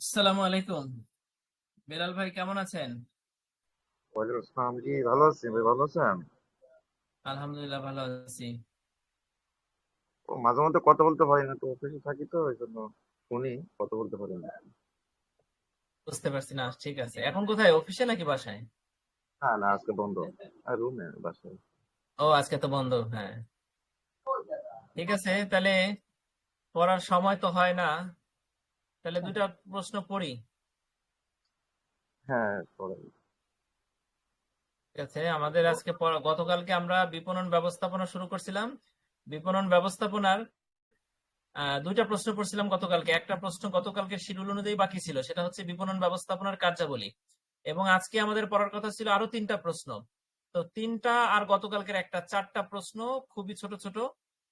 আসসালামু আলাইকুম। বেলাল ভাই কেমন আছেন? ওয়ালাইকুম আসসালাম জি ভালো আছি। ভাই ভালো আছেন? আলহামদুলিল্লাহ ভালো আছি। ও মাঝে মধ্যে কথা বলতে পারি না তো অফিসে থাকি তো এই জন্য শুনি কথা বলতে পারি না। বুঝতে পারছি না ঠিক আছে। এখন কোথায় অফিসে নাকি বাসায়? হ্যাঁ না আজকে বন্ধ। আর রুমে বাসায়। ও আজকে তো বন্ধ হ্যাঁ। ঠিক আছে তাহলে পড়ার সময় তো হয় না। তাহলে দুটা প্রশ্ন পড়ি হ্যাঁ ঠিক আছে আমাদের আজকে গতকালকে আমরা বিপণন ব্যবস্থাপনা শুরু করছিলাম। বিপণন ব্যবস্থাপনার দুইটা প্রশ্ন পড়ছিলাম গতকালকে। একটা প্রশ্ন গতকালকে শিডিউল অনুযায়ী বাকি ছিল সেটা হচ্ছে বিপণন ব্যবস্থাপনার কার্যাবলী। এবং আজকে আমাদের পড়ার কথা ছিল আরও তিনটা প্রশ্ন। তো তিনটা আর গতকালকের একটা চারটা প্রশ্ন খুবই ছোট ছোট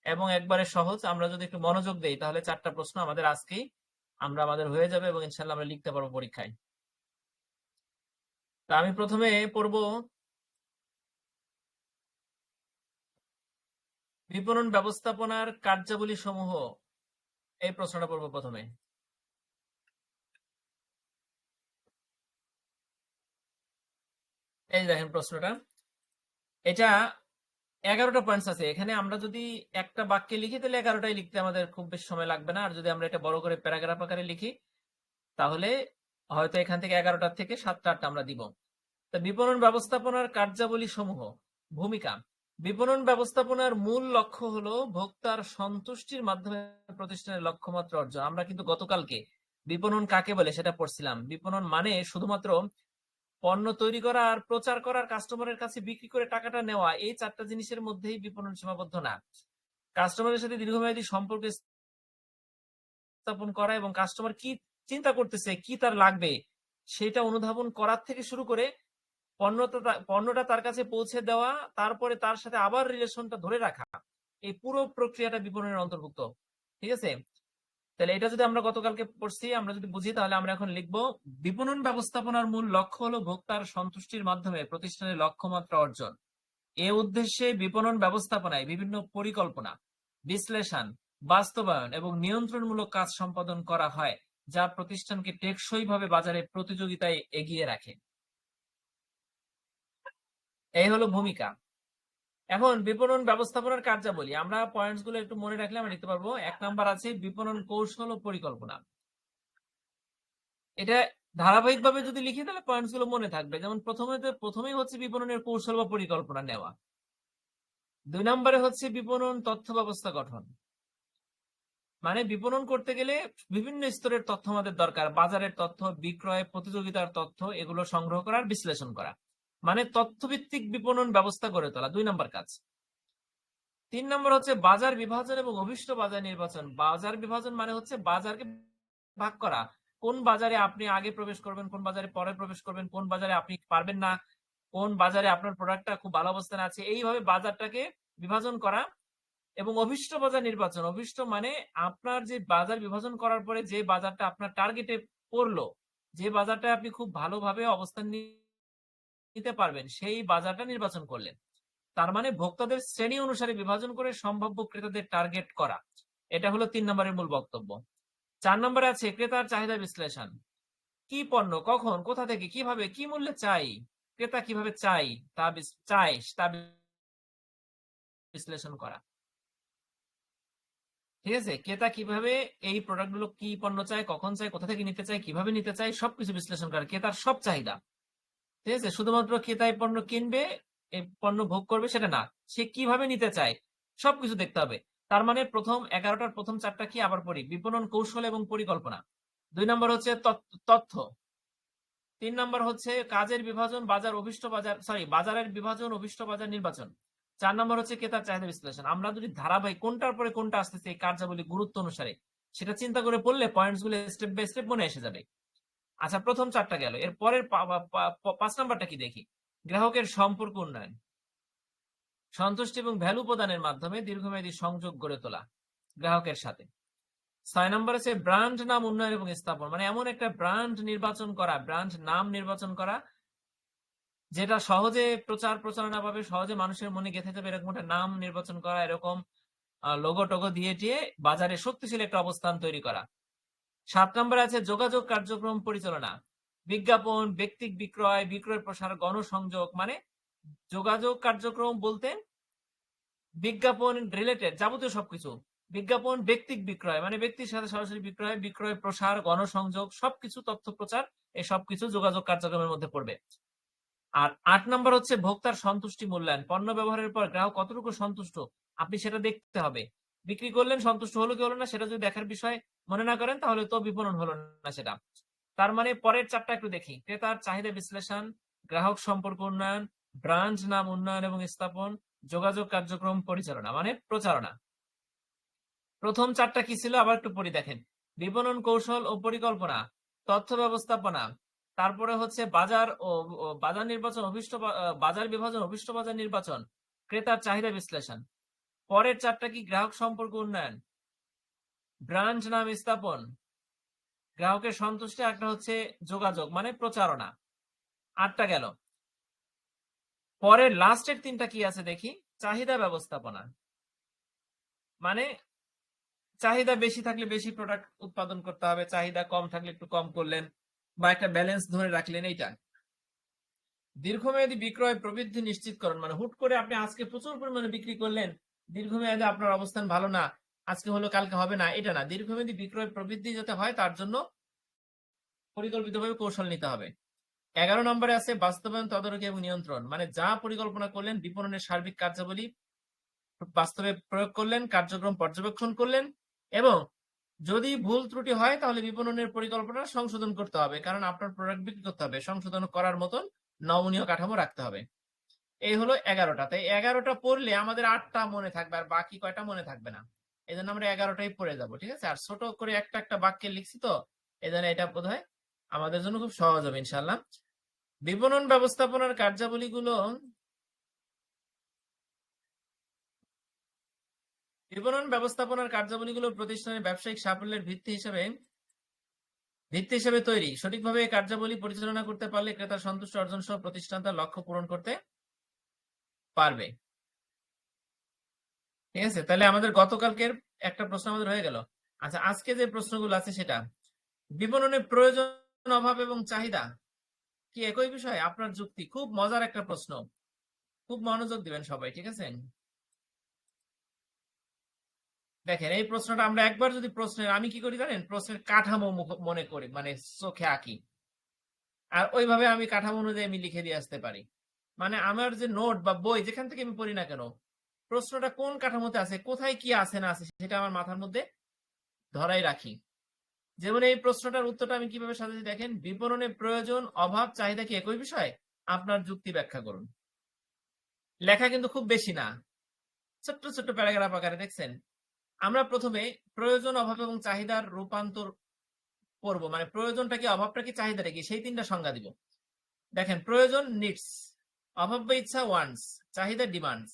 এবং একবারে সহজ। আমরা যদি একটু মনোযোগ দেই তাহলে চারটা প্রশ্ন আমাদের আজকেই আমরা আমাদের হয়ে যাবে এবং ইনশাল্লাহ আমরা লিখতে পারব পরীক্ষায়। তা আমি প্রথমে পড়ব বিপণন ব্যবস্থাপনার কার্যাবলী সমূহ। এই প্রশ্নটা পড়ব প্রথমে। এই দেখেন প্রশ্নটা। এটা এগারোটা পয়েন্টস আছে। এখানে আমরা যদি একটা বাক্যে লিখি, তাহলে এগারোটাই লিখতে আমাদের খুব বেশি সময় লাগবে না। আর যদি আমরা এটা বড় করে প্যারাগ্রাফ আকারে লিখি, তাহলে হয়তো এখান থেকে এগারোটার থেকে সাতটা আটটা আমরা দিব। তা বিপণন ব্যবস্থাপনার কার্যাবলী সমূহ, ভূমিকা। বিপণন ব্যবস্থাপনার মূল লক্ষ্য হলো ভোক্তার সন্তুষ্টির মাধ্যমে প্রতিষ্ঠানের লক্ষ্যমাত্রা অর্জন। আমরা কিন্তু গতকালকে বিপণন কাকে বলে সেটা পড়ছিলাম। বিপণন মানে শুধুমাত্র পণ্য তৈরি করা আর প্রচার করার কাস্টমারের কাছে বিক্রি করে টাকাটা নেওয়া, এই চারটা জিনিসের মধ্যেই বিপণন সীমাবদ্ধ না। কাস্টমারের সাথে দীর্ঘমেয়াদী সম্পর্ক স্থাপন করা এবং কাস্টমার কি চিন্তা করতেছে, কি তার লাগবে, সেটা অনুধাবন করার থেকে শুরু করে পণ্যটা পণ্যটা তার কাছে পৌঁছে দেওয়া, তারপরে তার সাথে আবার রিলেশনটা ধরে রাখা, এই পুরো প্রক্রিয়াটা বিপণনের অন্তর্ভুক্ত। ঠিক আছে? তাহলে এটা যদি আমরা গতকালকে পড়ছি, আমরা যদি বুঝি, তাহলে আমরা এখন লিখব, বিপণন ব্যবস্থাপনার মূল লক্ষ্য হলো ভোক্তার সন্তুষ্টির মাধ্যমে প্রতিষ্ঠানের লক্ষ্যমাত্রা অর্জন। এ উদ্দেশ্যে বিপণন ব্যবস্থাপনায় বিভিন্ন পরিকল্পনা, বিশ্লেষণ, বাস্তবায়ন এবং নিয়ন্ত্রণমূলক কাজ সম্পাদন করা হয়, যা প্রতিষ্ঠানকে টেকসইভাবে বাজারে প্রতিযোগিতায় এগিয়ে রাখে। এই হলো ভূমিকা। এখন বিপণন ব্যবস্থাপনার কার্যাবলী, আমরা পয়েন্টসগুলো একটু মনে রাখলে আমরা লিখতে পারব। এক নাম্বার আছে বিপণন কৌশল ও পরিকল্পনা। এটা ধারাবাহিকভাবে যদি লিখি, তাহলে পয়েন্টসগুলো মনে থাকবে। যেমন প্রথমে প্রথমেই হচ্ছে বিপণনের কৌশল বা পরিকল্পনা নেওয়া। দুই নম্বরে হচ্ছে বিপণন তথ্য ব্যবস্থা গঠন। মানে বিপণন করতে গেলে বিভিন্ন স্তরের তথ্য আমাদের দরকার। বাজারের তথ্য, বিক্রয়, প্রতিযোগিতার তথ্য, এগুলো সংগ্রহ করার বিশ্লেষণ করা। মানে তথ্যভিত্তিক বিপণন ব্যবস্থা গড়ে তোলা। দুই নম্বর কাজ। তিন নম্বর হচ্ছে বাজার বিভাজন এবং অভিষ্ট বাজার নির্বাচন। বাজার বিভাজন মানে হচ্ছে বাজারকে ভাগ করা। কোন বাজারে আপনি আগে প্রবেশ করবেন, কোন বাজারে পরে প্রবেশ করবেন, কোন বাজারে আপনি পারবেন না, কোন বাজারে আপনার প্রোডাক্টটা খুব ভালো অবস্থানে আছে, এইভাবে বাজারটাকে বিভাজন করা এবং অভিষ্ট বাজার নির্বাচন। অভিষ্ট মানে আপনার যে বাজার বিভাজন করার পরে যে বাজারটা আপনার টার্গেটে পড়ল, যে বাজারটা আপনি খুব ভালোভাবে অবস্থান নিতে পারবেন, সেই বাজারটা নির্বাচন করলেন। তার মানে ভোক্তাদের শ্রেণি অনুসারে বিভাজন করে সম্ভাব্য ক্রেতাদের টার্গেট করা। এটা হলো তিন নম্বরের মূল বক্তব্য। চার নম্বরে আছে ক্রেতার চাহিদা বিশ্লেষণ। কি পণ্য, কখন, কোথা থেকে, কীভাবে, কি মূল্যে চাই, ক্রেতা কীভাবে চাই, তা চাই তা বিশ্লেষণ করা। ঠিক আছে, ক্রেতা কীভাবে এই প্রোডাক্টগুলো কি পণ্য চায়, কখন চায়, কোথা থেকে নিতে চায়, কীভাবে নিতে চায়, সবকিছু বিশ্লেষণ করা। ক্রেতার সব চাহিদা। ঠিক আছে, শুধুমাত্র ক্রেতা এই পণ্য কিনবে পণ্য ভোগ করবে সেটা না, সে কীভাবে নিতে চায় সবকিছু দেখতে হবে। তার মানে প্রথম এগারোটার প্রথম চারটা কি আবার পড়ি? বিপণন কৌশল এবং পরিকল্পনা। দুই নম্বর হচ্ছে তথ্য তিন নম্বর হচ্ছে কাজের বিভাজন, বাজার অভিষ্ট বাজার সরি বাজারের বিভাজন, অভিষ্ট বাজার নির্বাচন। চার নম্বর হচ্ছে ক্রেতার চাহিদা বিশ্লেষণ। আমরা যদি ধারাবাহিক কোনটার পরে কোনটা আসতেছে এই কার্যাবলী গুরুত্ব অনুসারে, সেটা চিন্তা করে পড়লে পয়েন্টসগুলো স্টেপ বাই স্টেপ মনে এসে যাবে। আচ্ছা প্রথম চারটা গেল। এর পরের পাঁচ নাম্বারটা কি দেখি? গ্রাহকের সম্পর্ক উন্নয়ন। সন্তুষ্টি এবং ভ্যালু প্রদানের মাধ্যমে দীর্ঘমেয়াদী সংযোগ গড়ে তোলা গ্রাহকের সাথে। ছয় নম্বর আছে ব্র্যান্ড নাম উন্নয়ন এবং স্থাপন মানে এমন একটা ব্র্যান্ড নির্বাচন করা ব্র্যান্ড নাম নির্বাচন করা, যেটা সহজে প্রচার প্রচারণা পাবে, সহজে মানুষের মনে গেঁথে যাবে, এরকম একটা নাম নির্বাচন করা, এরকম লোগো টোগো দিয়ে দিয়ে বাজারে শক্তিশালী একটা অবস্থান তৈরি করা। সাত নম্বরে আছে যোগাযোগ কার্যক্রম পরিচালনা। বিজ্ঞাপন, ব্যক্তিক বিক্রয় বিক্রয় প্রসার, গণসংযোগ মানে যোগাযোগ কার্যক্রম বলতে বিজ্ঞাপন রিলেটেড যাবতীয় সবকিছু। বিজ্ঞাপন, ব্যক্তিক বিক্রয় মানে ব্যক্তির সাথে সরাসরি বিক্রয় বিক্রয় প্রসার, গণসংযোগ, সবকিছু তথ্য প্রচার, এই সবকিছু যোগাযোগ কার্যক্রমের মধ্যে পড়বে। আর আট নম্বর হচ্ছে ভোক্তার সন্তুষ্টি মূল্যায়ন। পণ্য ব্যবহারের পর গ্রাহক কতটুকু সন্তুষ্ট, আপনি সেটা দেখতে হবে। বিক্রি করলেন, সন্তুষ্ট হলো কি হলো না, সেটা যদি দেখার বিষয় মনে না করেন, তাহলে তো বিপণন হলো না সেটা। তার মানে পরের চারটা একটু দেখি। ক্রেতার চাহিদা বিশ্লেষণ, গ্রাহক সম্পর্ক উন্নয়ন, ব্রাঞ্চ নাম উন্নয়ন এবং স্থাপন, যোগাযোগ কার্যক্রম পরিচালনা মানে প্রচারণা। প্রথম চারটা কি ছিল? আবার একটু পড়ি দেখেন। বিপণন কৌশল ও পরিকল্পনা, তথ্য ব্যবস্থাপনা, তারপরে হচ্ছে বাজার ও বাজার নির্বাচন, অভিষ্ট বাজার বিভাজন, অভিষ্ট বাজার নির্বাচন, ক্রেতার চাহিদা বিশ্লেষণ। পরের চারটা কি গ্রাহক সম্পর্ক উন্নয়ন? ব্রাঞ্চ নাম স্থাপন। গ্রাহকের সন্তুষ্টি একটা হচ্ছে যোগাযোগ মানে প্রচারণা। আটটা গেল। পরের লাস্টের তিনটা কি আছে দেখি? চাহিদা ব্যবস্থাপনা। মানে চাহিদা বেশি থাকলে বেশি প্রোডাক্ট উৎপাদন করতে হবে, চাহিদা কম থাকলে একটু কম করলেন বা একটা ব্যালেন্স ধরে রাখলেন, এইটা। দীর্ঘমেয়াদী বিক্রয় প্রবৃদ্ধি নিশ্চিত নিশ্চিতকরণ মানে হুট করে আপনি আজকে প্রচুর পরিমাণে বিক্রি করলেন দীর্ঘমেয়াদে আপনার অবস্থান ভালো না, আজকে হলো, কালকে হবে না, এটা না। দীর্ঘমেয়াদী বিক্রয় প্রবৃদ্ধি যাতে হয়, তার জন্য পরিকল্পিতভাবে কৌশল নিতে হবে। এগারো নম্বরে আছে বাস্তবায়ন, তদারকি এবং নিয়ন্ত্রণ। মানে যা পরিকল্পনা করলেন, বিপণনের সার্বিক কার্যাবলী বাস্তবে প্রয়োগ করলেন, কার্যক্রম পর্যবেক্ষণ করলেন এবং যদি ভুল ত্রুটি হয়, তাহলে বিপণনের পরিকল্পনা সংশোধন করতে হবে। কারণ আপনার প্রোডাক্ট বিক্রি করতে হবে। সংশোধন করার মতন নমনীয় কাঠামো রাখতে হবে। এই হলো এগারোটা। তাই এগারোটা পড়লে আমাদের আটটা মনে থাকবে আর বাকি কয়টা মনে থাকবে না? এই জন্য আমরা এগারোটাই পড়ে যাব, ঠিক আছে? আর ছোট করে একটা একটা বাক্যে লিখছি তো, এই জন্য এটা বোধ আমাদের জন্য খুব সহজ হবে ইনশাল্লাহ বিপণন ব্যবস্থাপনার কার্যাবলীগুলো বিপণন ব্যবস্থাপনার কার্যাবলীগুলো প্রতিষ্ঠানের ব্যবসায়িক সাফল্যের ভিত্তি হিসেবে ভিত্তি হিসেবে তৈরি। সঠিকভাবে কার্যাবলী পরিচালনা করতে পারলে ক্রেতার সন্তুষ্ট অর্জন সহ প্রতিষ্ঠান তার লক্ষ্য পূরণ করতে পারবে। ঠিক আছে? তাহলে আমাদের গতকালকের একটা প্রশ্ন আমাদের হয়ে গেল। আচ্ছা আজকে যে প্রশ্নগুলো আছে সেটা বিপণনের প্রয়োজন, অভাব এবং চাহিদা কি একই বিষয়? আপনার যুক্তি। খুব মজার একটা প্রশ্ন। খুব মনোযোগ দিবেন সবাই, ঠিক আছে? দেখেন, এই প্রশ্নটা আমরা একবার যদি প্রশ্নের, আমি কি করি জানেন? প্রশ্নের কাঠামো মনে করি মানে চোখে আঁকি। আর ওইভাবে আমি কাঠামো অনুযায়ী আমি লিখে দিয়ে আসতে পারি। মানে আমার যে নোট বা বই যেখান থেকে আমি পড়ি না কেন, প্রশ্নটা কোন কাঠামোতে আছে, কোথায় কি আছে না আছে সেটা আমার মাথার মধ্যে ধরাই রাখি। যেমন এই প্রশ্নটার উত্তরটা আমি কীভাবে সাজাচ্ছি দেখেন। বিপণনের প্রয়োজন, অভাব, চাহিদা কি একই বিষয়? আপনার যুক্তি ব্যাখ্যা করুন। লেখা কিন্তু খুব বেশি না। ছোট্ট ছোট্ট প্যারাগ্রাফ আকারে, দেখছেন? আমরা প্রথমে প্রয়োজন, অভাব এবং চাহিদার রূপান্তর করব মানে প্রয়োজনটা কি, অভাবটা কি, চাহিদাটা কি, সেই তিনটা সংজ্ঞা দিব। দেখেন, প্রয়োজন নিডস অভাব ইচ্ছা ওয়ান্টস চাহিদা ডিমান্ডস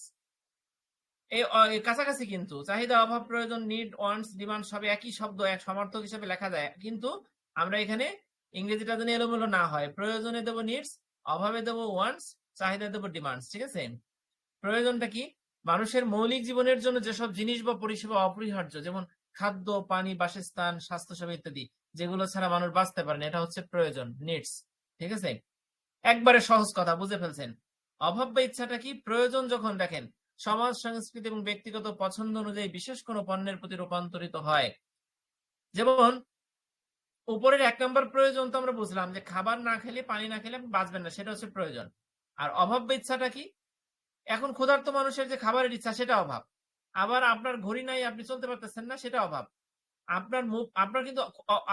এই কাছাকাছি কিন্তু চাহিদা, অভাব, প্রয়োজন নিড ওয়ান্টস ডিমান্ড সব একই শব্দ, এক সমার্থক হিসেবে লেখা যায়। কিন্তু আমরা এখানে ইংরেজিটা যেন এলোমেলো না হয়, প্রয়োজনে দেবো নিডস অভাবে দেবো ওয়ান্টস চাহিদা দেবো ডিমান্ডস ঠিক আছে? প্রয়োজনটা কি? মানুষের মৌলিক জীবনের জন্য যেসব জিনিস বা পরিষেবা অপরিহার্য, যেমন খাদ্য, পানি, বাসস্থান, স্বাস্থ্যসেবা ইত্যাদি, যেগুলো ছাড়া মানুষ বাঁচতে পারে না, এটা হচ্ছে প্রয়োজন নিডস ঠিক আছে? একবারে সহজ কথা, বুঝে ফেলছেন? অভাব বা ইচ্ছাটা কি? প্রয়োজন যখন দেখেন, সমাজ, সংস্কৃতি এবং ব্যক্তিগত পছন্দ অনুযায়ী বিশেষ কোনো পণ্যের প্রতি রূপান্তরিত হয়। যেমন, উপরের এক নম্বর প্রয়োজন তো আমরা বুঝলাম যে খাবার না খেলে, পানি না খেলে বাঁচবেন না, সেটা হচ্ছে প্রয়োজন। আর অভাব বা ইচ্ছাটা কি? এখন ক্ষুধার্ত মানুষের যে খাবারের ইচ্ছা, সেটা অভাব। আবার আপনার ঘড়ি নাই, আপনি চলতে পারতেছেন না, সেটা অভাব। আপনার আপনার কিন্তু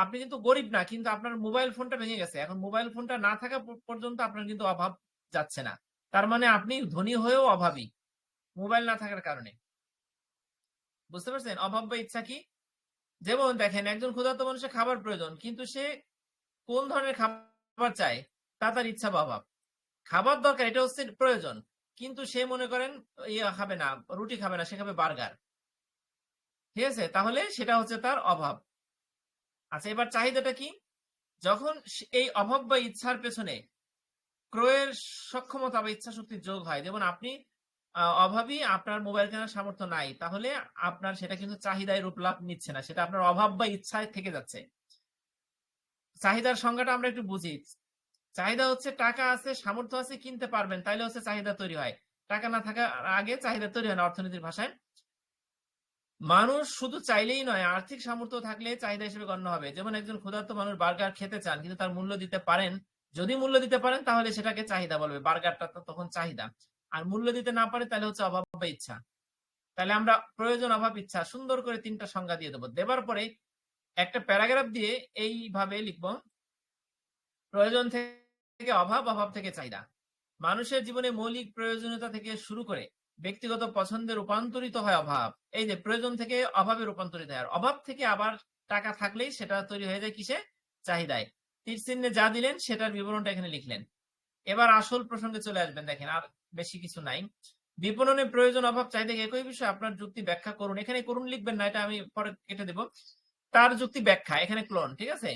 আপনি কিন্তু গরিব না, কিন্তু আপনার মোবাইল ফোনটা ভেঙে গেছে। এখন মোবাইল ফোনটা না থাকা পর্যন্ত আপনার কিন্তু অভাব যাচ্ছে না। তার মানে আপনি ধনী হয়েও অভাবী। মোবাইল না থাকার কারণে। বুঝতে পারছেন? অভাব বা ইচ্ছা কি? যেমন দেখেন, একজন ক্ষুধার্ত মানুষের খাবার প্রয়োজন, কিন্তু সে কোন ধরনের খাবার চায়, তা তার ইচ্ছা বা অভাব। খাবার দরকার, এটা হচ্ছে প্রয়োজন, কিন্তু সে মনে করেন ইয়ে খাবে না, রুটি খাবে না, সে খাবে বার্গার। ঠিক আছে? তাহলে সেটা হচ্ছে তার অভাব। আচ্ছা এবার চাহিদাটা কি? যখন এই অভাব বা ইচ্ছার পেছনে ক্রয়ের সক্ষমতা বা ইচ্ছা শক্তির যোগ হয়। যেমন আপনি আহ, অভাবী আপনার মোবাইল কেনার সামর্থ্য নাই তাহলে আপনার সেটা কিন্তু চাহিদায় রূপ লাভ নিচ্ছে না সেটা আপনার অভাব বা ইচ্ছায় থেকে যাচ্ছে। চাহিদার সংজ্ঞাটা আমরা একটু বুঝি। চাহিদা হচ্ছে টাকা আছে সামর্থ্য আছে কিনতে পারবেন তাইলে হচ্ছে চাহিদা তৈরি হয়। টাকা না থাকার আগে চাহিদা তৈরি হয় না অর্থনীতির ভাষায়। মানুষ শুধু চাইলেই নয় আর্থিক সামর্থ্য থাকলে চাহিদা হিসেবে গণ্য হবে। যেমন একজন ক্ষুধার্ত মানুষ বার্গার খেতে চান কিন্তু তার মূল্য দিতে পারেন যদি মূল্য দিতে পারেন, তাহলে সেটাকে চাহিদা বলবে। বার্গারটা তখন চাহিদা। আর মূল্য দিতে না পারে, তাহলে হচ্ছে অভাব বা ইচ্ছা। তাহলে আমরা প্রয়োজন, অভাব, ইচ্ছা সুন্দর করে তিনটা সংজ্ঞা দিয়ে দেবো। দেবার পরে একটা প্যারাগ্রাফ দিয়ে এইভাবে লিখব। প্রয়োজন থেকে অভাব অভাব থেকে চাহিদা। মানুষের জীবনে মৌলিক প্রয়োজনীয়তা থেকে শুরু করে ব্যক্তিগত পছন্দে রূপান্তরিত হয় অভাব। এই যে প্রয়োজন থেকে অভাবে রূপান্তরিত হয়। অভাব থেকে আবার টাকা থাকলেই সেটা তৈরি হয়ে যায় কিসে? চাহিদায়। তীর চিহ্নে যা দিলেন, সেটার বিবরণটা এখানে লিখলেন। এবার আসল প্রসঙ্গে চলে আসবেন, দেখেন, আর বেশি কিছু নাই। বিপণনে প্রয়োজন অভাব চাহিদা একই বিষয় আপনার যুক্তি ব্যাখ্যা করুন। এখানে করুন লিখবেন না, এটা আমি পরে কেটে দেব। তার যুক্তি ব্যাখ্যা, এখানে ক্লোন ঠিক আছে?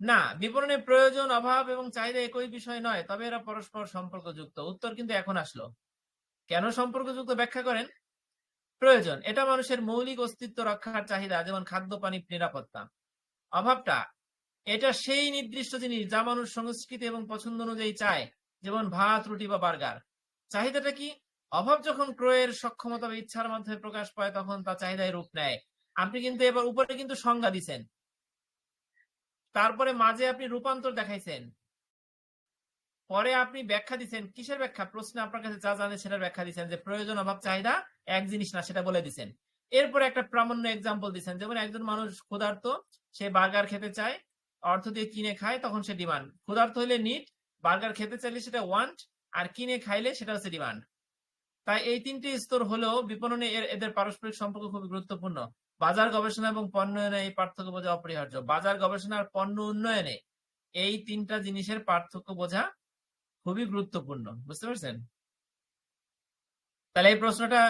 না বিপণনে প্রয়োজন, অভাব এবং চাহিদা একই বিষয় নয়, তবে এরা পরস্পর সম্পর্কযুক্ত। উত্তর কিন্তু এখন আসলো। কেন সম্পর্কযুক্ত ব্যাখ্যা করেন? প্রয়োজন, এটা মানুষের মৌলিক অস্তিত্ব রক্ষার চাহিদা, যেমন খাদ্য, পানি, নিরাপত্তা। অভাবটা এটা সেই নির্দিষ্ট জিনিস যা মানুষ সংস্কৃতি এবং পছন্দ অনুযায়ী চায়, যেমন ভাত, রুটি বা বার্গার। চাহিদাটা কি? অভাব যখন ক্রয়ের সক্ষমতা বা ইচ্ছার মাধ্যমে প্রকাশ পায়, তখন তা চাহিদায় রূপ নেয়। আপনি কিন্তু এবার উপরে কিন্তু সংজ্ঞা দিছেন। তারপরে মাঝে আপনি রূপান্তর দেখাইছেন। পরে আপনি ব্যাখ্যা দিচ্ছেন কিসের ব্যাখ্যা? প্রশ্নে আপনার কাছে যা জানে সেটার ব্যাখ্যা দিচ্ছেন যে প্রয়োজন, অভাব, চাহিদা এক জিনিস না, সেটা বলে দিচ্ছেন এরপরে একটা প্রামাণ্য এক্সাম্পল দিচ্ছেন যেমন একজন মানুষ ক্ষুধার্ত, সে বার্গার খেতে চায় অর্থ দিয়ে কিনে খায়, তখন সে ডিমান্ড ক্ষুধার্ত হলে নিট বার্গার খেতে চাইলে সেটা ওয়ান্ট আর কিনে খাইলে সেটা হচ্ছে ডিমান্ড তাই এই তিনটি স্তর হলেও বিপণনে এর, এদের পারস্পরিক সম্পর্ক খুবই গুরুত্বপূর্ণ। বাজার গবেষণা এবং পণ্য উন্নয়নে এই পার্থক্য বোঝা অপরিহার্য। বাজার গবেষণা আর পণ্য উন্নয়নে এই তিনটা জিনিসের পার্থক্য বোঝা খুবই গুরুত্বপূর্ণ। বুঝতে পারছেন? তাহলে এই প্রশ্নটা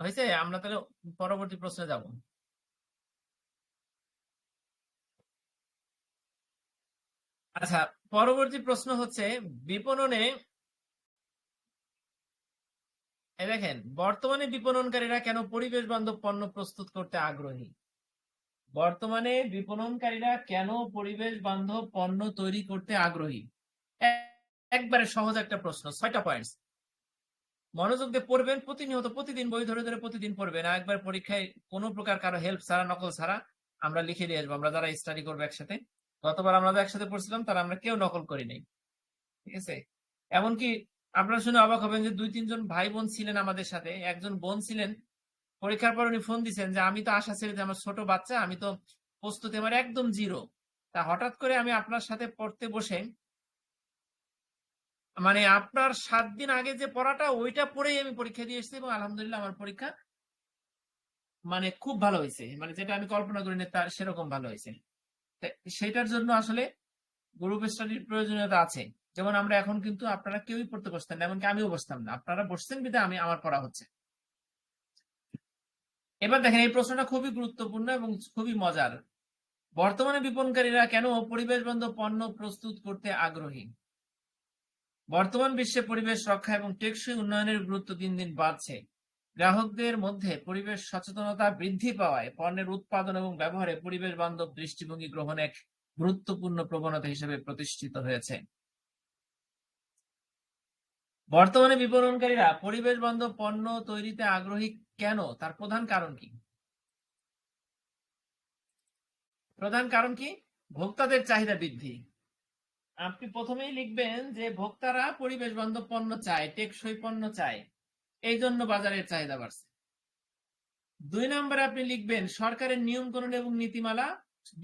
হয়েছে? আমরা তাহলে পরবর্তী প্রশ্নে যাব। আচ্ছা পরবর্তী প্রশ্ন হচ্ছে, বিপণনে দেখেন, বর্তমানে বিপণনকারীরা কেন পরিবেশ বান্ধব পণ্য প্রস্তুত করতে আগ্রহী? বর্তমানে বিপণনকারীরা কেন পরিবেশ বান্ধব পণ্য তৈরি করতে আগ্রহী? একবারে সহজ একটা প্রশ্ন, ছয়টা পয়েন্টস মনোযোগ দিয়ে পড়বেন, প্রতিনিয়ত, প্রতিদিন, বই ধরে ধরে প্রতিদিন পড়বেন। একবার পরীক্ষায় কোনো প্রকার কারও হেল্প ছাড়া, নকল ছাড়া আমরা লিখে দিয়ে আসব, আমরা যারা স্টাডি করব একসাথে। গতবার আমরা একসাথে পড়ছিলাম, তারা আমরা কেউ নকল করি নাই। ঠিক আছে? এমনকি আপনারা শুনে অবাক হবেন যে দুই, তিনজন ভাই বোন ছিলেন আমাদের সাথে, একজন বোন ছিলেন, পরীক্ষার পর উনি ফোন দিচ্ছেন যে, আমি তো আশা ছেড়ে যে আমার ছোট বাচ্চা, আমি তো প্রস্তুতি আমার একদম জিরো তা হঠাৎ করে আমি আপনার সাথে পড়তে বসে মানে আপনার সাত দিন আগে যে পড়াটা, ওইটা পড়েই আমি পরীক্ষা দিয়ে এসেছি এবং আলহামদুলিল্লাহ আমার পরীক্ষা মানে খুব ভালো হয়েছে। মানে যেটা আমি কল্পনা করিনি, তার সেরকম ভালো হয়েছে। সেটার জন্য আসলে গ্রুপ স্টাডির প্রয়োজনীয়তা আছে। যেমন আমরা এখন কিন্তু আপনারা কেউই পড়তে বসতেন না, এমনকি আমিও বসতাম না। আপনারা বসছেন বিধে আমি, আমার পড়া হচ্ছে। এবার দেখেন, এই প্রশ্নটা খুবই গুরুত্বপূর্ণ এবং খুবই মজার। বর্তমানে বিপণনকারীরা কেন পরিবেশ বান্ধব পণ্য প্রস্তুত করতে আগ্রহী? বর্তমান বিশ্বে পরিবেশ রক্ষা এবং টেকসই উন্নয়নের গুরুত্ব দিন দিন বাড়ছে। গ্রাহকদের মধ্যে পরিবেশ সচেতনতা বৃদ্ধি পাওয়ায় পণ্যের উৎপাদন এবং ব্যবহারে পরিবেশ বান্ধব দৃষ্টিভঙ্গি গ্রহণ এক গুরুত্বপূর্ণ প্রবণতা হিসেবে প্রতিষ্ঠিত হয়েছে। বর্তমানে বিপণনকারীরা পরিবেশ বান্ধব পণ্য তৈরিতে আগ্রহী কেন? তার প্রধান কারণ কি? প্রধান কারণ কি? ভোক্তাদের চাহিদা বৃদ্ধি। আপনি প্রথমেই লিখবেন যে ভোক্তারা পরিবেশ বান্ধব পণ্য চায়, টেকসই পণ্য চায়। এই জন্য বাজারের চাহিদা বাড়ছে। দুই নম্বরে আপনি লিখবেন, সরকারের নিয়ম কানুন এবং নীতিমালা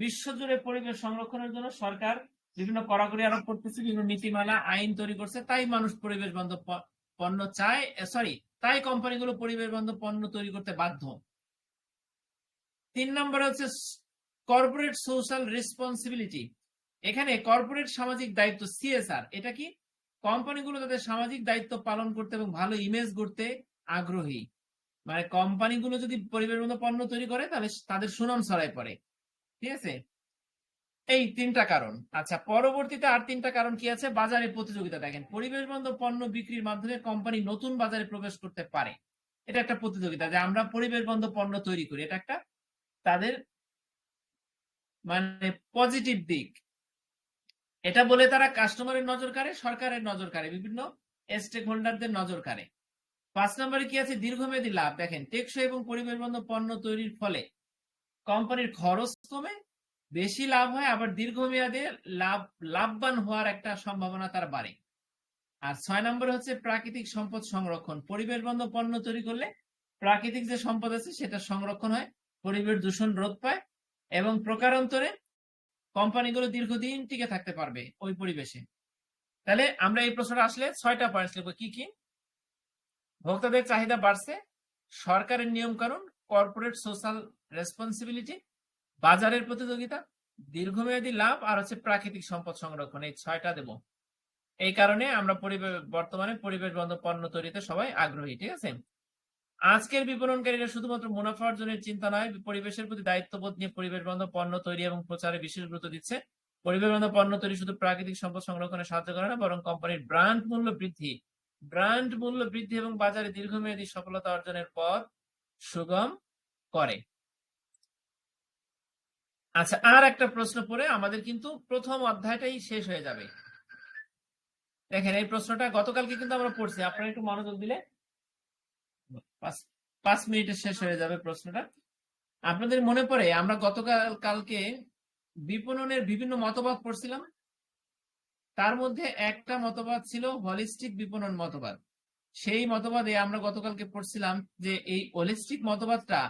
বিশ্বজুড়ে পরিবেশ সংরক্ষণের জন্য সরকার বিভিন্ন কড়াকড়ি আরোপ করতেছে, বিভিন্ন নীতিমালা, আইন তৈরি করছে, তাই মানুষ পরিবেশ বান্ধব পণ্য চায় সরি তাই কোম্পানিগুলো পরিবেশ বান্ধব পণ্য তৈরি করতে বাধ্য। তিন নম্বরে হচ্ছে কর্পোরেট সোশ্যাল রেসপন্সিবিলিটি এখানে কর্পোরেট সামাজিক দায়িত্ব সিএসআর এটা কি? কোম্পানিগুলো তাদের সামাজিক দায়িত্ব পালন করতে এবং ভালো ইমেজ করতে আগ্রহী। মানে কোম্পানিগুলো যদি পরিবেশ পণ্য তৈরি করে, তাহলে তাদের সুনাম ছড়ায় পড়ে। ঠিক আছে? এই তিনটা কারণ। আচ্ছা পরবর্তীতে আর তিনটা কারণ কি আছে? বাজারে প্রতিযোগিতা। দেখেন, পরিবেশ বান্ধব পণ্য বিক্রির মাধ্যমে কোম্পানি নতুন বাজারে প্রবেশ করতে পারে। এটা একটা প্রতিযোগিতা যে আমরা পরিবেশ বান্ধব পণ্য তৈরি করি। এটা একটা তাদের মানে পজিটিভ দিক। এটা বলে তারা কাস্টমারের নজর কাড়ে, সরকারের নজর কাড়ে, বিভিন্ন স্টেক হোল্ডারদের নজর কাড়ে। পাঁচ নম্বরে কি আছে? দীর্ঘমেয়াদী লাভ। দেখেন, টেকসই এবং পরিবেশ বান্ধব পণ্য তৈরির ফলে কোম্পানির খরচ কমে, বেশি লাভ হয়, আবার দীর্ঘমেয়াদে লাভ, লাভবান হওয়ার একটা সম্ভাবনা তার বাড়ে। আর ছয় নম্বরে হচ্ছে প্রাকৃতিক সম্পদ সংরক্ষণ। পরিবেশ বান্ধব পণ্য তৈরি করলে প্রাকৃতিক যে সম্পদ আছে, সেটা সংরক্ষণ হয়, পরিবেশ দূষণ রোধ পায় এবং প্রকারান্তরে কোম্পানিগুলো দীর্ঘদিন টিকে থাকতে পারবে ওই পরিবেশে। তাহলে আমরা এই প্রশ্নটা আসলে ছয়টা পয়েন্ট লিখব। কি কি? ভোক্তাদের চাহিদা বাড়ছে, সরকারের নিয়ম কানুন কর্পোরেট সোশ্যাল রেসপন্সিবিলিটি বাজারের প্রতিযোগিতা, দীর্ঘমেয়াদী লাভ আর হচ্ছে প্রাকৃতিক সম্পদ সংরক্ষণ, এই ছয়টা দেব। এই কারণে আমরা পরিবেশ বর্তমানে পরিবেশ বন্ধ পণ্য তৈরিতে সবাই আগ্রহী, ঠিক আছে? আজকের বিপণনকারীরা শুধুমাত্র মুনাফা অর্জনের চিন্তা নয়, পরিবেশের প্রতি দায়িত্ববোধ নিয়ে পরিবেশ বান্ধব পণ্য তৈরি এবং প্রচারে বিশেষ গুরুত্ব দিচ্ছে। পরিবেশ বান্ধব পণ্য তৈরি শুধু প্রাকৃতিক সম্পদ সংরক্ষণে সাহায্য করে না, বরং কোম্পানির ব্র্যান্ড মূল্য বৃদ্ধি, ব্র্যান্ড মূল্য বৃদ্ধি এবং বাজারে দীর্ঘমেয়াদী সফলতা অর্জনের পথ সুগম করে। আচ্ছা আর একটা প্রশ্ন পরে আমাদের কিন্তু প্রথম অধ্যায়টাই শেষ হয়ে যাবে। দেখেন, এই প্রশ্নটা গতকালকে কিন্তু আমরা পড়ছি, আপনারা একটু মনোযোগ দিলে পাঁচ মিনিটে শেষ হয়ে যাবে প্রশ্নটা। আপনাদের মনে পড়ে, আমরা গতকাল কালকে বিপণনের বিভিন্ন মতবাদ পড়ছিলাম। তার মধ্যে একটা মতবাদ ছিল হলিস্টিক বিপণন মতবাদ। সেই মতবাদে আমরা গতকালকে পড়ছিলাম যে এই হলিস্টিক মতবাদটা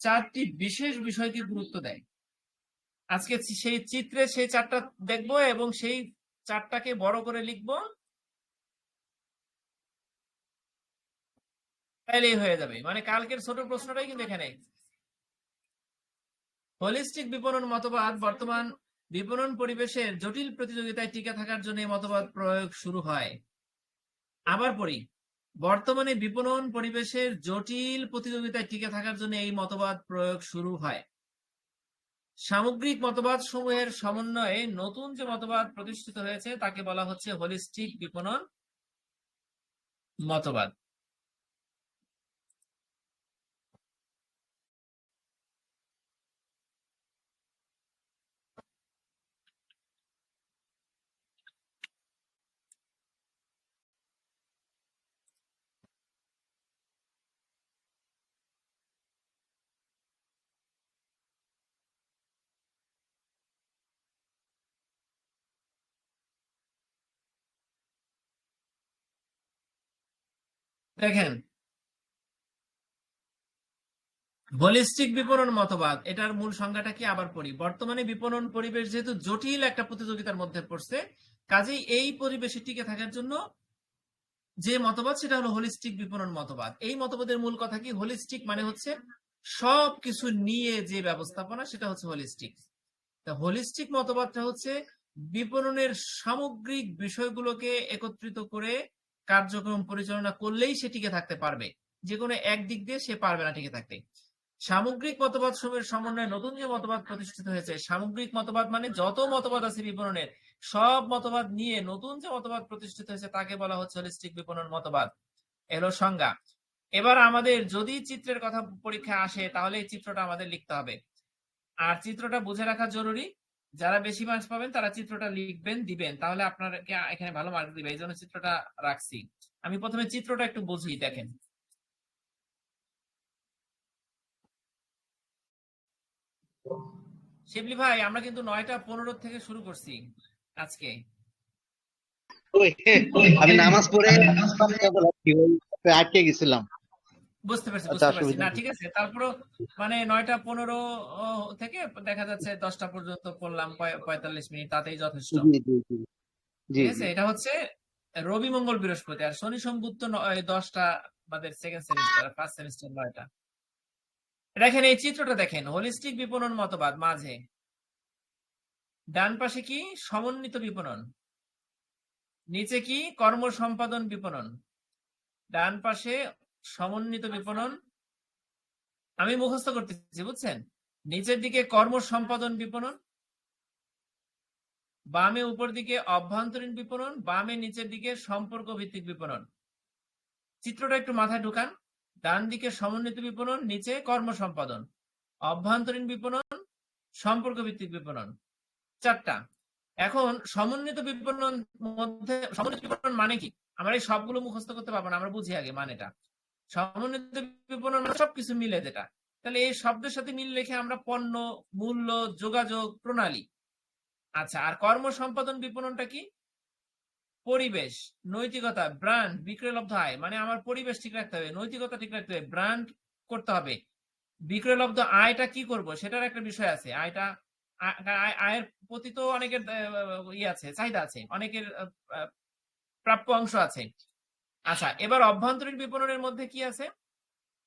চারটি বিশেষ বিষয়কে গুরুত্ব দেয়। আজকে সেই চিত্রে সেই চারটা দেখব এবং সেই চারটাকে বড় করে লিখব। তাইলেই হয়ে যাবে। মানে কালকের ছোট প্রশ্নটাই কিন্তু এখানে। হোলিস্টিক বিপণন মতবাদ, বর্তমান বিপণন পরিবেশের জটিল প্রতিযোগিতায় টিকে থাকার জন্য মতবাদ প্রয়োগ শুরু হয়। আবার পড়ি, বর্তমানে বিপণন পরিবেশের জটিল প্রতিযোগিতায় টিকে থাকার জন্য এই মতবাদ প্রয়োগ শুরু হয়। সামগ্রিক মতবাদ সমূহের সমন্বয়ে নতুন যে মতবাদ প্রতিষ্ঠিত হয়েছে, তাকে বলা হচ্ছে হোলিস্টিক বিপণন মতবাদ। দেখেন। হোলিস্টিক বিপণন মতবাদ, এটার মূল সংজ্ঞাটা কি? আবার পড়ি। বর্তমানে বিপণন পরিবেশ যেহেতু জটিল একটা প্রতিযোগিতার মধ্যে পড়ছে, কাজেই এই পরিবেশে টিকে থাকার জন্য যে মতবাদ, সেটা হলো হোলিস্টিক বিপণন মতবাদ। এই মতবাদের মূল কথা কি? হোলিস্টিক মানে হচ্ছে সব কিছু নিয়ে যে ব্যবস্থাপনা, সেটা হচ্ছে হোলিস্টিক তা হোলিস্টিক মতবাদটা হচ্ছে বিপণনের সামগ্রিক বিষয়গুলোকে একত্রিত করে কার্যক্রম পরিচালনা করলেই সে টিকে থাকতে পারবে। যে কোনো এক দিক দিয়ে সে পারবে না টিকে থাকতে। সামগ্রিক মতবাদ সমূহের সমন্বয়ে নতুন যে মতবাদ প্রতিষ্ঠিত হয়েছে, সামগ্রিক মতবাদ মানে যত মতবাদ আছে বিপণনের, সব মতবাদ নিয়ে নতুন যে মতবাদ প্রতিষ্ঠিত হয়েছে, তাকে বলা হচ্ছে হলিস্টিক বিপণন মতবাদ। এলো সংজ্ঞা। এবার আমাদের যদি চিত্রের কথা পরীক্ষা আসে, তাহলে এই চিত্রটা আমাদের লিখতে হবে। আর চিত্রটা বুঝে রাখা জরুরি। যারা বেশি মার্কস পাবেন, তারা চিত্রটা লিখবেন, দিবেন। তাহলে আপনাকে এখানে ভালো মার্ক দিবে। এই জন্য চিত্রটা রাখছি। আমি প্রথমে চিত্রটা একটু বুঝি, দেখেন। শিবলি ভাই, আমরা কিন্তু নয়টা পনেরো থেকে শুরু করছি আজকে। আমি নামাজ পড়ে আটকে গেছিলাম। বুঝতে পারছি আচ্ছা, বুঝতে পারছি। না ঠিক আছে তারপরও মানে নয়টা পনেরো থেকে দেখা যাচ্ছে দশটা পর্যন্ত পড়লাম পঁয়তাল্লিশ মিনিট তাতেই যথেষ্ট। ঠিক আছে এটা হচ্ছে রবি মঙ্গল বৃহস্পতি আর শনি সম্বুদ্ধ দশটা আমাদের সেকেন্ড সেমিস্টার ফার্স্ট সেমিস্টার নয়টা। দেখেন এই চিত্রটা দেখেন হোলিস্টিক বিপণন মতবাদ মাঝে। ডান পাশে কি? সমন্বিত বিপণন। নিচে কি? কর্ম সম্পাদন বিপণন। ডান পাশে সমন্বিত বিপণন আমি মুখস্থ করতেছি বুঝছেন? নিচের দিকে কর্ম সম্পাদন বিপণন বামে উপর দিকে অভ্যন্তরীণ বিপণন বামে নিচের দিকে সম্পর্ক ভিত্তিক বিপণন। চিত্রটা একটু মাথায় ঢুকান। ডান দিকে সমন্বিত বিপণন নিচে কর্ম সম্পাদন। অভ্যন্তরীণ বিপণন সম্পর্ক ভিত্তিক বিপণন। চারটা। এখন সমন্বিত বিপণন মধ্যে সমন্বিত বিপণন মানে কি? আমরা এই সবগুলো মুখস্থ করতে পারব না আমরা বুঝি আগে মানেটা। সমন্বিত বিপণন মানে সবকিছু মিলে যেটা। তাহলে এই শব্দের সাথে মিল রেখে আমরা পণ্য মূল্য যোগাযোগ প্রণালী। আচ্ছা আর কর্ম সম্পাদন বিপণনটা কি? পরিবেশ নৈতিকতা ব্র্যান্ড বিক্রয়লব্ধ আয়। মানে আমার পরিবেশ ঠিক রাখতে হবে নৈতিকতা ঠিক রাখতে হবে ব্র্যান্ড করতে হবে। বিক্রয়লব্ধ আয়টা কি করব সেটার একটা বিষয় আছে। আয়টা আয়- আয়ের প্রতি তো অনেকের আহ, ইয়ে আছে চাহিদা আছে। অনেকের প্রাপ্য অংশ আছে। আচ্ছা এবার অভ্যন্তরীণ বিপণনের মধ্যে কি আছে?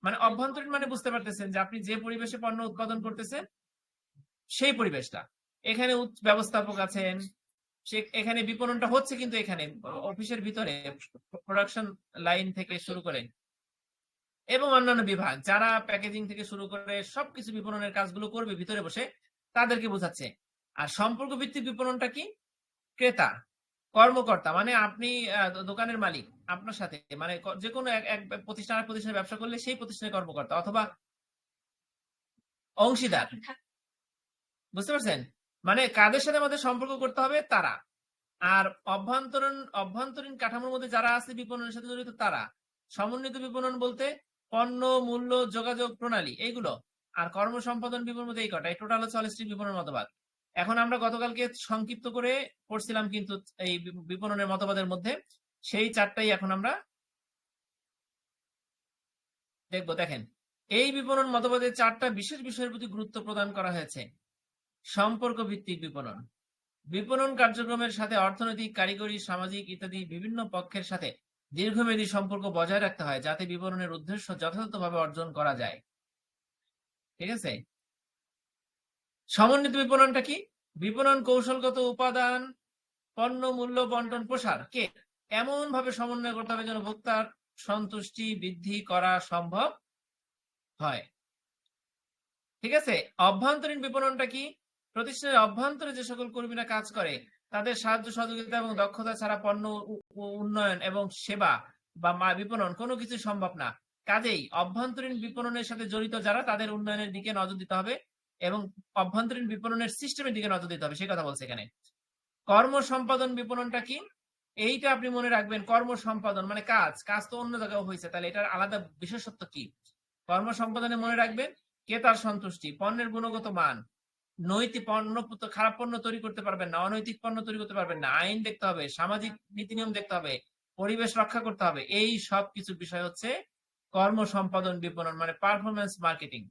মানে অভ্যন্তরীণ মানে বুঝতে পারতেছেন যে আপনি যে পরিবেশে পণ্য উৎপাদন করতেছেন, সেই পরিবেশটা। এখানে ব্যবস্থাপক আছেন, সে এখানে বিপণনটা হচ্ছে কিন্তু এখানে, অফিসের ভিতরে প্রোডাকশন লাইন থেকে শুরু করে এবং অন্যান্য বিভাগ, যারা প্যাকেজিং থেকে শুরু করে সবকিছু বিপণনের কাজগুলো করবে ভিতরে বসে, তাদেরকে বোঝাচ্ছে। আর সম্পর্ক ভিত্তিক বিপণনটা কি? ক্রেতা, কর্মকর্তা মানে আপনি দোকানের মালিক আপনার সাথে মানে যে কোনো এক- প্রতিষ্ঠান আর প্রতিষ্ঠানে ব্যবসা করলে সেই প্রতিষ্ঠানের কর্মকর্তা অথবা অংশীদার। বুঝতে পারছেন? মানে কাদের সাথে আমাদের সম্পর্ক করতে হবে? তারা। আর অভ্যন্তরীণ অভ্যন্তরীণ কাঠামোর মধ্যে যারা আছে বিপণনের সাথে জড়িত তারা। সমন্বিত বিপণন বলতে পণ্য মূল্য যোগাযোগ প্রণালী এইগুলো। আর কর্ম সম্পাদন বিপণন মধ্যে এই কটা। এই টোটাল হচ্ছে হলিস্টিক বিপণন মতবাদ। এখন আমরা গতকালকে সংক্ষিপ্ত করে পড়ছিলাম কিন্তু এই বিপণনের মতবাদের মধ্যে। সেই চারটাই এখন আমরা দেখব। দেখেন, এই বিপণন মতবাদের চারটা বিশেষ বিষয়ের প্রতি গুরুত্ব প্রদান করা হয়েছে। সম্পর্ক ভিত্তিক বিপণন। বিপণন কার্যক্রমের সাথে অর্থনৈতিক কারিগরি, সামাজিক ইত্যাদি বিভিন্ন পক্ষের সাথে দীর্ঘমেয়াদী সম্পর্ক বজায় রাখতে হয়, যাতে বিপণনের উদ্দেশ্য যথাযথভাবে অর্জন করা যায়। ঠিক আছে? সমন্বিত বিপণনটা কি? বিপণন কৌশলগত উপাদান, পণ্য মূল্য বন্টন প্রসার, কে? এমন ভাবে সমন্বয় করতে হবে যেন ভোক্তার সন্তুষ্টি বৃদ্ধি করা সম্ভব হয়। ঠিক আছে? অভ্যন্তরীণ বিপণনটা কি? প্রতিষ্ঠানের অভ্যন্তরে যে সকল কর্মীরা কাজ করে, তাদের সাহায্য, সহযোগিতা এবং দক্ষতা ছাড়া পণ্য উন্নয়ন এবং সেবা বা বিপণন কোনো কিছু সম্ভব না। কাজেই অভ্যন্তরীণ বিপণনের সাথে জড়িত যারা, তাদের উন্নয়নের দিকে নজর দিতে হবে এবং অভ্যন্তরীণ বিপণনের সিস্টেমের দিকে নজর দিতে হবে, সেই কথা বলছে এখানে। কর্ম সম্পাদন বিপণনটা কি? এইটা আপনি মনে রাখবেন কর্ম সম্পাদন মানে কাজ। কাজ তো অন্য জায়গায় হয়েছে তাহলে এটার আলাদা বিশেষত্ব কি? কর্ম সম্পাদনে মনে রাখবেন ক্রেতার সন্তুষ্টি? পণ্যের গুণগত মান। নৈতিক পণ্য খারাপ পণ্য তৈরি করতে পারবেন না, অনৈতিক পণ্য তৈরি করতে পারবেন না, আইন দেখতে হবে, সামাজিক নীতি নিয়ম দেখতে হবে, পরিবেশ রক্ষা করতে হবে, এই সব কিছু বিষয় হচ্ছে কর্ম সম্পাদন বিপণন মানে পারফরমেন্স মার্কেটিং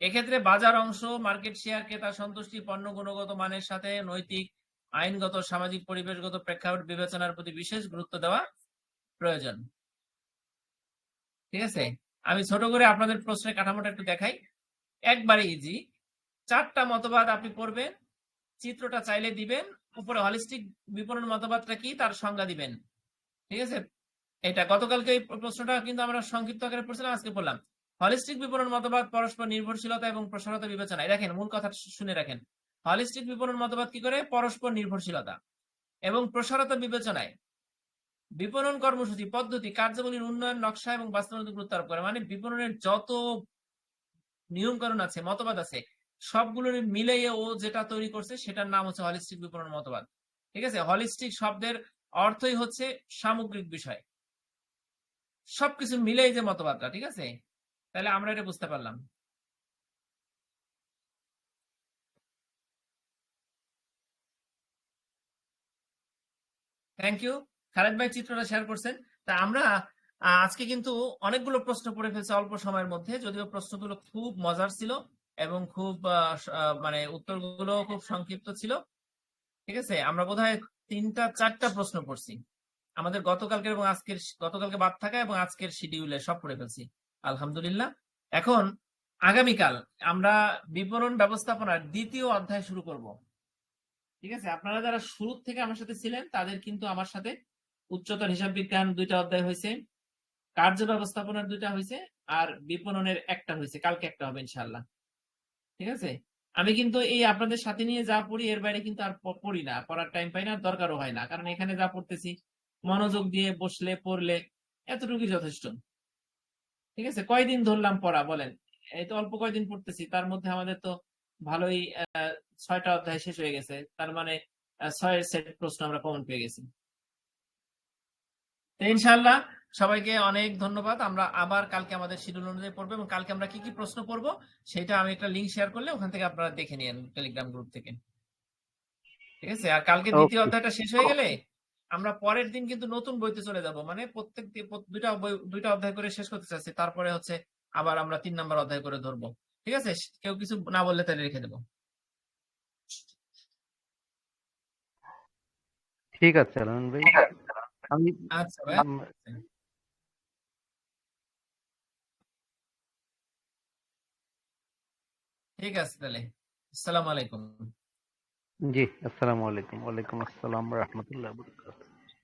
এক্ষেত্রে বাজার অংশ মার্কেট শেয়ার ক্রেতা সন্তুষ্টি, পণ্য গুণগত মানের সাথে নৈতিক আইনগত, সামাজিক, পরিবেশগত প্রেক্ষাপট বিবেচনার প্রতি বিশেষ গুরুত্ব দেওয়া প্রয়োজন। ঠিক আছে? আমি ছোট করে আপনাদের প্রশ্নের কাঠামোটা একটু দেখাই। একবারে ইজি চারটা মতবাদ আপনি পড়বেন, চিত্রটা চাইলে দিবেন, উপরে হলিস্টিক বিপণন মতবাদটা কি তার সংজ্ঞা দিবেন। ঠিক আছে? এটা গতকালকে এই প্রশ্নটা কিন্তু আমরা সংক্ষিপ্ত আকারে পড়ছিলাম, আজকে পড়লাম। হলিস্টিক বিপণন মতবাদ, পরস্পর নির্ভরশীলতা এবং প্রসারতা বিবেচনায়। দেখেন, মূল কথা শুনে রাখেন। হলিস্টিক বিপণন মতবাদ কি করে? পরস্পর নির্ভরশীলতা এবং প্রসারতা বিবেচনায়। বিপণন কর্মসূচি, পদ্ধতি, কার্যাবলীর উন্নয়ন, নকশা এবং বাস্তবায়ন গুরুত্ব আরোপ করে। মানে বিপণনের যত নিয়ম কানুন আছে, মতবাদ আছে সবগুলোর মিলিয়ে ও যেটা তৈরি করছে, সেটার নাম হচ্ছে হলিস্টিক বিপণন মতবাদ। ঠিক আছে? হলিস্টিক শব্দের অর্থই হচ্ছে সামগ্রিক বিষয়। সবকিছু মিলেই যে মতবাদটা, ঠিক আছে? তাহলে আমরা এটা বুঝতে পারলাম। থ্যাংক ইউ খালেদ ভাই চিত্রটা শেয়ার করছেন। তা আমরা আজকে কিন্তু অনেকগুলো প্রশ্ন পড়ে ফেলছে অল্প সময়ের মধ্যে। যদিও প্রশ্নগুলো খুব মজার ছিল এবং খুব মানে উত্তরগুলো খুব সংক্ষিপ্ত ছিল। ঠিক আছে? আমরা বোধহয় তিনটা, চারটা প্রশ্ন পড়ছি। আমাদের গতকালকের এবং আজকের গতকালকে বাদ থাকা এবং আজকের শিডিউলে সব পড়ে ফেলছি। আলহামদুলিল্লাহ। এখন আগামীকাল আমরা বিপণন ব্যবস্থাপনার দ্বিতীয় অধ্যায় শুরু করব। ঠিক আছে? আপনারা যারা শুরু থেকে আমার সাথে ছিলেন, তাদের কিন্তু আমার সাথে উচ্চতর হিসাব বিজ্ঞান দুইটা অধ্যায় হয়েছে, কার্য ব্যবস্থাপনার দুইটা হয়েছে, আর বিপণনের একটা হয়েছে। কালকে একটা হবে ইনশাল্লাহ ঠিক আছে? আমি কিন্তু এই আপনাদের সাথে নিয়ে যা পড়ি, এর বাইরে কিন্তু আর পড়ি না। পড়ার টাইম পাই না দরকারও হয় না। কারণ এখানে যা পড়তেছি, মনোযোগ দিয়ে বসলে, পড়লে এতটুকুই যথেষ্ট। ঠিক আছে? কয়দিন ধরলাম পড়া, বলেন? এই তো অল্প কয়দিন পড়তেছি, তার মধ্যে আমাদের তো ভালোই আহ, ছয়টা অধ্যায় শেষ হয়ে গেছে। তার মানে ছয়ের সেট প্রশ্ন আমরা কমন পেয়ে গেছি। ইনশাল্লাহ সবাইকে অনেক ধন্যবাদ। আমরা আবার কালকে আমাদের শিডিউল অনুযায়ী পড়ব এবং কালকে আমরা কি কি প্রশ্ন পড়ব সেটা আমি একটা লিঙ্ক শেয়ার করলে ওখান থেকে আপনারা দেখে নিন টেলিগ্রাম গ্রুপ থেকে। ঠিক আছে? আর কালকে দ্বিতীয় অধ্যায়টা শেষ হয়ে গেলে আমরা পরের দিন কিন্তু নতুন বইতে চলে যাব। মানে প্রত্যেক দুইটা বই দুইটা অধ্যায় করে শেষ করতে চাচ্ছি তারপরে হচ্ছে আবার আমরা তিন নাম্বার অধ্যায় করে ধরবো। ঠিক আছে? কেউ কিছু না বললে তাহলে রেখে দেবো। ঠিক আছে আলমিন ভাই। আমি আচ্ছা ভাই। ঠিক আছে তাহলে। আসসালামু আলাইকুম। জি আসসালামু আলাইকুম। ওয়ালাইকুম আসসালাম রহমতুল্লাহ বরকাত